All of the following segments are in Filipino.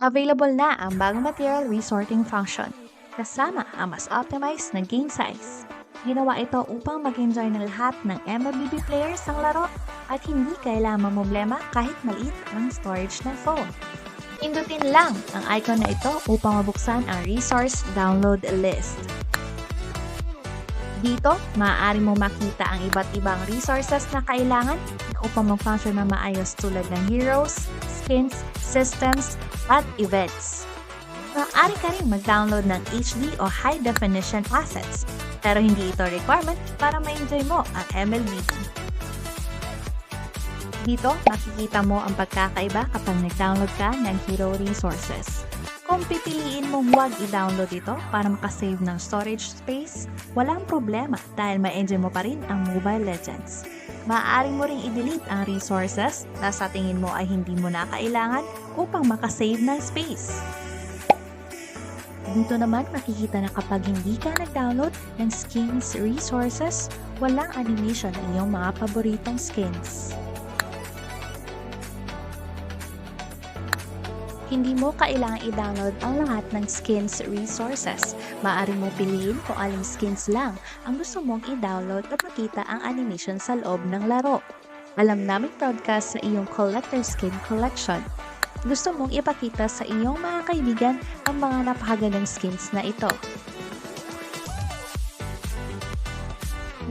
Available na ang bagong material resorting function, kasama ang mas optimized na game size. Ginawa ito upang mag-enjoy ng lahat ng MLBB players ang laro at hindi kailangan problema kahit maliit ang storage ng phone. Pindutin lang ang icon na ito upang mabuksan ang resource download list. Dito, maaari mo makita ang iba't ibang resources na kailangan upang mag-function na maayos tulad ng heroes, skins, systems, at events. Maaari ka rin mag-download ng HD o high definition assets, pero hindi ito requirement para ma-enjoy mo ang MLBB. Dito, makikita mo ang pagkakaiba kapag nag-download ka ng hero resources. Kung pipiliin mong huwag i-download ito para makasave ng storage space, walang problema dahil ma-enjoy mo pa rin ang Mobile Legends. Maaari mo ring i-delete ang resources na sa tingin mo ay hindi mo na kailangan upang makasave ng space. Dito naman makikita na kapag hindi ka nag-download ng skins resources, walang animation ang iyong mga paboritong skins. Hindi mo kailangang i-download ang lahat ng skins resources. Maaari mo piliin kung aling skins lang ang gusto mong i-download at makita ang animation sa loob ng laro. Alam namin broadcast sa iyong collector skin collection. Gusto mong ipakita sa iyong mga kaibigan ang mga napakagandang skins na ito.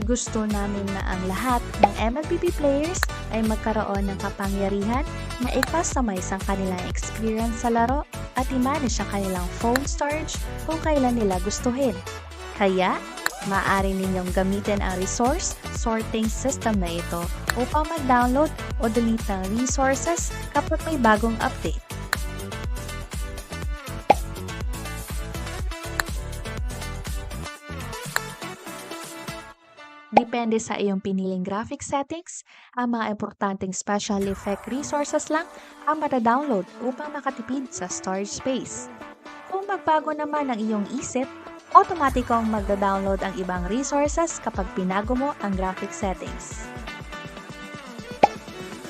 Gusto namin na ang lahat ng MLBB players ay magkaroon ng kapangyarihan na i-customize ang kanilang experience sa laro at i-manage ang kanilang phone storage kung kailan nila gustuhin. Kaya, maaari ninyong gamitin ang resource sorting system na ito upang mag-download o delete ng resources kapag may bagong update. Depende sa iyong piniling graphic settings, ang mga importanteng special effect resources lang ang mata-download upang makatipid sa storage space. Kung magbago naman ang iyong isip, automatikong magda-download ang ibang resources kapag pinago mo ang graphic settings.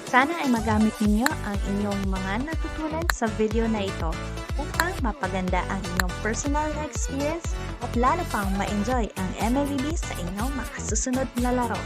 Sana ay magamit ninyo ang inyong mga natutunan sa video na ito mapaganda ang inyong personal na experience at lalo pang ma-enjoy ang MLBB sa inyong mga susunod na laro.